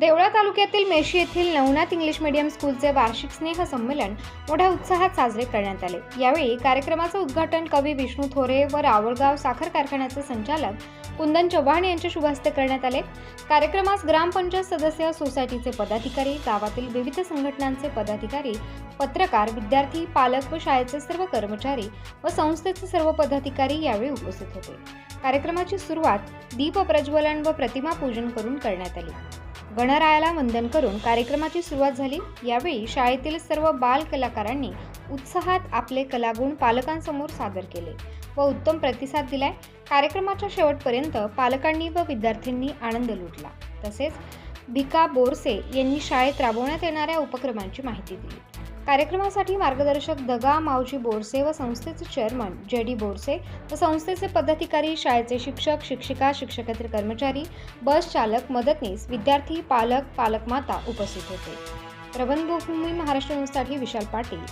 देवळा तालुक्यातील मेशी येथील नवनाथ इंग्लिश मीडियम स्कूलचे वार्षिक स्नेह संमेलन मोठ्या उत्साहात साजरे करण्यात आले. यावेळी कार्यक्रमाचं उद्घाटन कवी विष्णू थोरे व रावळगाव साखर कारखान्याचे संचालक कुंदन चव्हाण यांच्या शुभहस्ते करण्यात आले. कार्यक्रमास ग्रामपंचायत सदस्य सोसायटीचे पदाधिकारी गावातील विविध संघटनांचे पदाधिकारी पत्रकार विद्यार्थी पालक व शाळेचे सर्व कर्मचारी व संस्थेचे सर्व पदाधिकारी यावेळी उपस्थित होते. कार्यक्रमाची सुरुवात दीप प्रज्वलन व प्रतिमा पूजन करून करण्यात आली. गणरायाला वंदन करून कार्यक्रमाची सुरुवात झाली. यावेळी शाळेतील सर्व बाल कलाकारांनी उत्साहात आपले कलागुण पालकांसमोर सादर केले व उत्तम प्रतिसाद दिलाय. कार्यक्रमाच्या शेवटपर्यंत पालकांनी व विद्यार्थ्यांनी आनंद लुटला. तसेच भिका बोरसे यांनी शाळेत राबवण्यात येणाऱ्या उपक्रमांची माहिती दिली. कार्यक्रमासाठी मार्गदर्शक दगा मावजी बोरसे व संस्थेचे चेअरमन जे डी बोरसे व संस्थेचे पदाधिकारी शाळेचे शिक्षक शिक्षिका शिक्षकेतर कर्मचारी बस चालक मदतनीस विद्यार्थी पालक पालकमाता उपस्थित होते. प्रबंधभूमी महाराष्ट्र न्यूजसाठी विशाल पाटील.